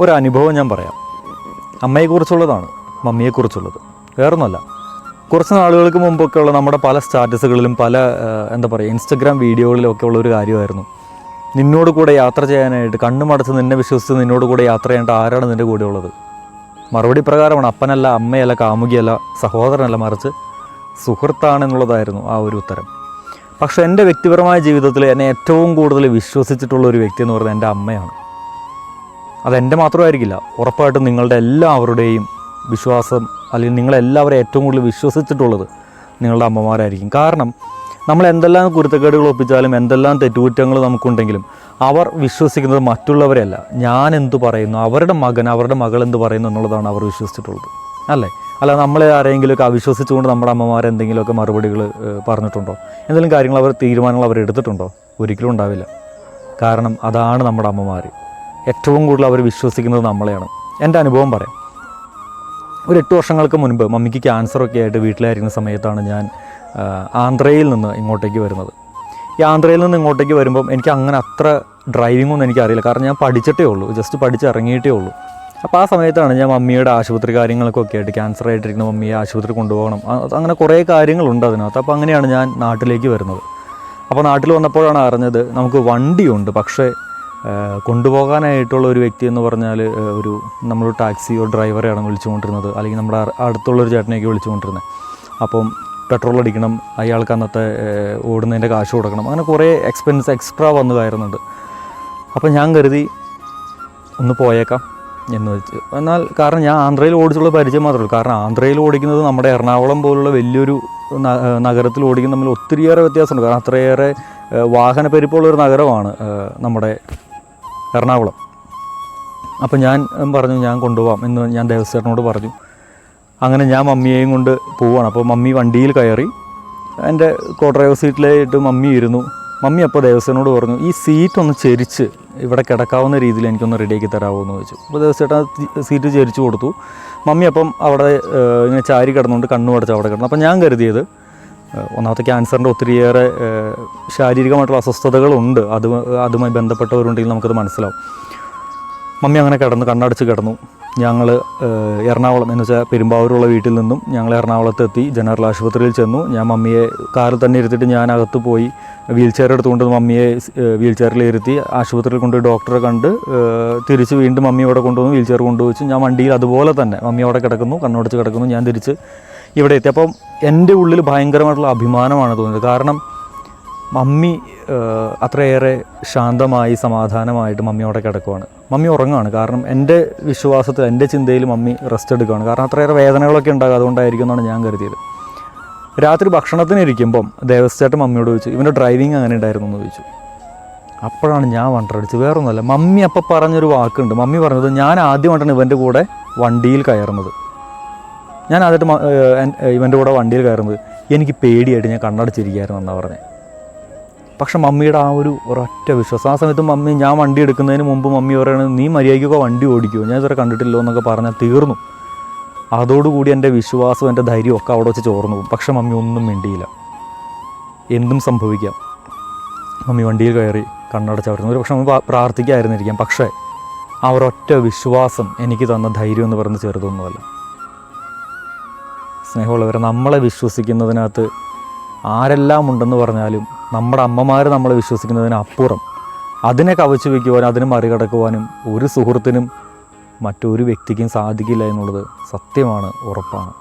ഒരു അനുഭവം ഞാൻ പറയാം. അമ്മയെക്കുറിച്ചുള്ളതാണ് മമ്മിയെക്കുറിച്ചുള്ളത്. വേറൊന്നുമല്ല. കുറച്ച് നാളുകൾക്ക് മുമ്പൊക്കെ ഉള്ള നമ്മുടെ പല സ്റ്റാറ്റസുകളിലും പല എന്താ പറയുക ഇൻസ്റ്റഗ്രാം വീഡിയോകളിലും ഒക്കെ ഉള്ള ഒരു കാര്യമായിരുന്നു. നിന്നോട് കൂടെ യാത്ര ചെയ്യാനായിട്ട് കണ്ണുമടച്ച് നിന്നെ വിശ്വസിച്ച് നിന്നോട് കൂടെ യാത്ര ചെയ്യേണ്ട ആരാണ് നിന്റെ കൂടെ ഉള്ളത്? മറുപടി പ്രകാരമാണ് അപ്പനല്ല അമ്മയല്ല കാമുകിയല്ല സഹോദരനല്ല മറിച്ച് സുഹൃത്താണെന്നുള്ളതായിരുന്നു ആ ഒരു ഉത്തരം. പക്ഷേ എന്റെ വ്യക്തിപരമായ ജീവിതത്തിൽ എന്നെ ഏറ്റവും കൂടുതൽ വിശ്വസിച്ചിട്ടുള്ള ഒരു വ്യക്തി എന്ന് പറയുന്നത് എന്റെ അമ്മയാണ്. അതെന്റെ മാത്രമായിരിക്കില്ല. ഉറപ്പായിട്ടും നിങ്ങളുടെ എല്ലാവരുടെയും വിശ്വാസം അല്ലെങ്കിൽ നിങ്ങളെല്ലാവരും ഏറ്റവും കൂടുതൽ വിശ്വസിച്ചിട്ടുള്ളത് നിങ്ങളുടെ അമ്മമാരായിരിക്കും. കാരണം നമ്മൾ എന്തെല്ലാം കുരുത്തക്കേടുകൾ ഒപ്പിച്ചാലും എന്തെല്ലാം തെറ്റുകുറ്റങ്ങൾ നമുക്കുണ്ടെങ്കിലും അവർ വിശ്വസിക്കുന്നത് മറ്റുള്ളവരെയല്ല. ഞാൻ എന്തു പറയുന്നു അവരുടെ മകൻ അവരുടെ മകൾ എന്ത് പറയുന്നു എന്നുള്ളതാണ് അവർ വിശ്വസിച്ചിട്ടുള്ളത്. അല്ലേ? അല്ല നമ്മളെ ആരെങ്കിലുമൊക്കെ അവിശ്വസിച്ചുകൊണ്ട് നമ്മുടെ അമ്മമാർ എന്തെങ്കിലുമൊക്കെ മറുപടികൾ പറഞ്ഞിട്ടുണ്ടോ? എന്തെങ്കിലും കാര്യങ്ങൾ അവർ തീരുമാനങ്ങൾ അവർ എടുത്തിട്ടുണ്ടോ? ഒരിക്കലും ഉണ്ടാവില്ല. കാരണം അതാണ് നമ്മുടെ അമ്മമാർ ഏറ്റവും കൂടുതൽ അവർ വിശ്വസിക്കുന്നത് നമ്മളെയാണ്. എന്റെ അനുഭവം പറയാം. ഒരു എട്ട് വർഷങ്ങൾക്ക് മുൻപ് മമ്മിക്ക് ക്യാൻസറൊക്കെ ആയിട്ട് വീട്ടിലായിരിക്കുന്ന സമയത്താണ് ഞാൻ ആന്ധ്രയിൽ നിന്ന് ഇങ്ങോട്ടേക്ക് വരുന്നത്. ഈ ആന്ധ്രയിൽ നിന്ന് ഇങ്ങോട്ടേക്ക് വരുമ്പം എനിക്ക് അങ്ങനെ അത്ര ഡ്രൈവിംഗ് ഒന്നും എനിക്കറിയില്ല. കാരണം ഞാൻ പഠിച്ചിട്ടേ ഉള്ളൂ. ജസ്റ്റ് പഠിച്ച് ഇറങ്ങിയിട്ടേ ഉള്ളൂ. അപ്പോൾ ആ സമയത്താണ് ഞാൻ മമ്മിയുടെ ആശുപത്രി കാര്യങ്ങൾക്കൊക്കെ ആയിട്ട് ക്യാൻസർ ആയിട്ടിരിക്കുന്ന മമ്മിയെ ആശുപത്രി കൊണ്ടുപോകണം. അങ്ങനെ കുറേ കാര്യങ്ങളുണ്ട് അതിനകത്ത്. അപ്പോൾ അങ്ങനെയാണ് ഞാൻ നാട്ടിലേക്ക് വരുന്നത്. അപ്പോൾ നാട്ടിൽ വന്നപ്പോഴാണ് അറിഞ്ഞത് നമുക്ക് വണ്ടിയുണ്ട്. പക്ഷേ കൊണ്ടുപോകാനായിട്ടുള്ള ഒരു വ്യക്തി എന്ന് പറഞ്ഞാൽ ഒരു നമ്മൾ ടാക്സിയോ ഡ്രൈവറെയാണ് വിളിച്ചുകൊണ്ടിരുന്നത്. അല്ലെങ്കിൽ നമ്മുടെ അടുത്തുള്ള അടുത്തുള്ളൊരു ചേട്ടനെയൊക്കെ വിളിച്ചുകൊണ്ടിരുന്നത് അപ്പം പെട്രോൾ അടിക്കണം അയാൾക്ക് അന്നത്തെ ഓടുന്നതിന്റെ കാശ് കൊടുക്കണം. അങ്ങനെ കുറേ എക്സ്പെൻസ് എക്സ്ട്രാ വന്നു കയറുന്നുണ്ട്. അപ്പം ഞാൻ കരുതി ഒന്ന് പോയേക്കാം എന്ന് വെച്ച്. എന്നാൽ കാരണം ഞാൻ ആന്ധ്രയിൽ ഓടിച്ചുള്ള പരിചയം മാത്രമേ ഉള്ളൂ. കാരണം ആന്ധ്രയിൽ ഓടിക്കുന്നത് നമ്മുടെ എറണാകുളം പോലുള്ള വലിയൊരു നഗരത്തിൽ ഓടിക്കുന്ന തമ്മിൽ ഒത്തിരിയേറെ വ്യത്യാസമുണ്ട്. കാരണം അത്രയേറെ ഏഹ് വാഹന പെരുപ്പമുള്ള ഒരു നഗരമാണ് നമ്മുടെ എറണാകുളം. അപ്പോൾ ഞാൻ പറഞ്ഞു ഞാൻ കൊണ്ടുപോകാം എന്ന് ഞാൻ ദേവസ്വേട്ടനോട് പറഞ്ഞു. അങ്ങനെ ഞാൻ മമ്മിയെയും കൊണ്ട് പോവാണ്. അപ്പോൾ മമ്മി വണ്ടിയിൽ കയറി എന്റെ കോ സീറ്റിലായിട്ട് മമ്മി ഇരുന്നു. മമ്മി അപ്പോൾ ദേവസ്വനോട് പറഞ്ഞു ഈ സീറ്റ് ഒന്ന് ചെരിച്ച് ഇവിടെ കിടക്കാവുന്ന രീതിയിൽ എനിക്കൊന്ന് റെഡിയാക്കി തരാമോ എന്ന് ചോദിച്ചു. അപ്പോൾ ദേവസ്വേട്ടൻ സീറ്റ് ചെരിച്ച് കൊടുത്തു. മമ്മി അപ്പം അവിടെ ഇങ്ങനെ ചാരി കിടന്നുകൊണ്ട് കണ്ണു അടച്ച് അവിടെ കിടന്നു. അപ്പം ഞാൻ കരുതിയത് ഒന്നാമത്തെ ക്യാൻസറിന്റെ ഒത്തിരിയേറെ ശാരീരികമായിട്ടുള്ള അസ്വസ്ഥതകളുണ്ട്. അത് അതുമായി ബന്ധപ്പെട്ടവരുണ്ടെങ്കിൽ നമുക്കത് മനസ്സിലാവും. മമ്മി അങ്ങനെ കിടന്നു കണ്ണടച്ച് കിടന്നു. ഞങ്ങൾ എറണാകുളം എന്ന് വെച്ചാൽ പെരുമ്പാവൂരുള്ള വീട്ടിൽ നിന്നും ഞങ്ങൾ എറണാകുളത്തെത്തി ജനറൽ ആശുപത്രിയിൽ ചെന്നു. ഞാൻ മമ്മിയെ കാറിൽ തന്നെ ഇരുത്തിയിട്ട് ഞാൻ അകത്ത് പോയി വീൽ ചെയർ എടുത്തുകൊണ്ട് മമ്മിയെ വീൽ ചെയറിൽ ഇരുത്തി ആശുപത്രിയിൽ കൊണ്ട് ഡോക്ടറെ കണ്ട് തിരിച്ച് വീണ്ടും മമ്മി അവിടെ കൊണ്ടുവന്നു വീൽ ചെയർ കൊണ്ടുവച്ചു. ഞാൻ വണ്ടിയിൽ അതുപോലെ തന്നെ മമ്മി അവിടെ കിടക്കുന്നു കണ്ണടച്ച് കിടക്കുന്നു. ഞാൻ തിരിച്ച് ഇവിടെ എത്തി. അപ്പം എന്റെ ഉള്ളിൽ ഭയങ്കരമായിട്ടുള്ള അഭിമാനമാണ് തോന്നുന്നത് കാരണം മമ്മി അത്രയേറെ ശാന്തമായി സമാധാനമായിട്ട് മമ്മി അവിടെ കിടക്കുവാണ്. മമ്മി ഉറങ്ങുകയാണ് കാരണം എന്റെ വിശ്വാസത്തിൽ എന്റെ ചിന്തയിൽ മമ്മി റെസ്റ്റ് എടുക്കുകയാണ് കാരണം അത്രയേറെ വേദനകളൊക്കെ ഉണ്ടാകും. അതുകൊണ്ടായിരിക്കും എന്നാണ് ഞാൻ കരുതിയത്. രാത്രി ഭക്ഷണത്തിന് ഇരിക്കുമ്പം ദേവസ്ചേട്ടൻ മമ്മിയോട് ചോദിച്ചു ഇവന്റെ ഡ്രൈവിങ് അങ്ങനെ ഉണ്ടായിരുന്നു? എന്ന് ചോദിച്ചു. അപ്പോഴാണ് ഞാൻ വണ്ടടിച്ച് വേറൊന്നുമല്ല. മമ്മി അപ്പം പറഞ്ഞൊരു വാക്കുണ്ട്. മമ്മി പറഞ്ഞത് ഞാൻ ആദ്യമായിട്ടാണ് ഇവന്റെ കൂടെ വണ്ടിയിൽ കയറുന്നത്. ഞാൻ ആദ്യമായിട്ട് ഇവന്റെ കൂടെ വണ്ടിയിൽ കയറുന്നത് എനിക്ക് പേടിയായിട്ട് ഞാൻ കണ്ണടച്ചിരിക്കുകയായിരുന്നു എന്നാണ് പറഞ്ഞത് പക്ഷെ മമ്മിയുടെ ആ ഒരു ഒരൊറ്റ വിശ്വാസം. ആ സമയത്ത് മമ്മി ഞാൻ വണ്ടി എടുക്കുന്നതിന് മുമ്പ് മമ്മി പറയുന്നത് നീ മര്യാദയ്ക്കൊക്കെ വണ്ടി ഓടിക്കുമോ ഞാൻ ഇതുവരെ കണ്ടിട്ടില്ലോ എന്നൊക്കെ പറഞ്ഞാൽ തീർന്നു. അതോടുകൂടി എന്റെ വിശ്വാസവും എന്റെ ധൈര്യവും ഒക്കെ അവിടെ വെച്ച് ചോർന്നു പോകും. പക്ഷെ മമ്മി ഒന്നും മിണ്ടിയില്ല. എന്തും സംഭവിക്കാം. മമ്മി വണ്ടിയിൽ കയറി കണ്ണടച്ചവർന്നു ഒരു പക്ഷെ മമ്മി പ്രാ- പ്രാർത്ഥിക്കായിരുന്നിരിക്കാം പക്ഷേ ആ ഒരൊറ്റ വിശ്വാസം എനിക്ക് തന്ന ധൈര്യം എന്ന് പറയുന്നത് ചെറുതൊന്നുമല്ല. സ്നേഹമുള്ളവരെ നമ്മളെ വിശ്വസിക്കുന്നതിനകത്ത് ആരെല്ലാം ഉണ്ടെന്ന് പറഞ്ഞാലും നമ്മുടെ അമ്മമാർ നമ്മളെ വിശ്വസിക്കുന്നതിനപ്പുറം അതിനെ കവച്ചു വയ്ക്കുവാനും അതിനെ മറികടക്കുവാനും ഒരു സുഹൃത്തിനും മറ്റൊരു വ്യക്തിക്കും സാധിക്കില്ല എന്നുള്ളത് സത്യമാണ് ഉറപ്പാണ്.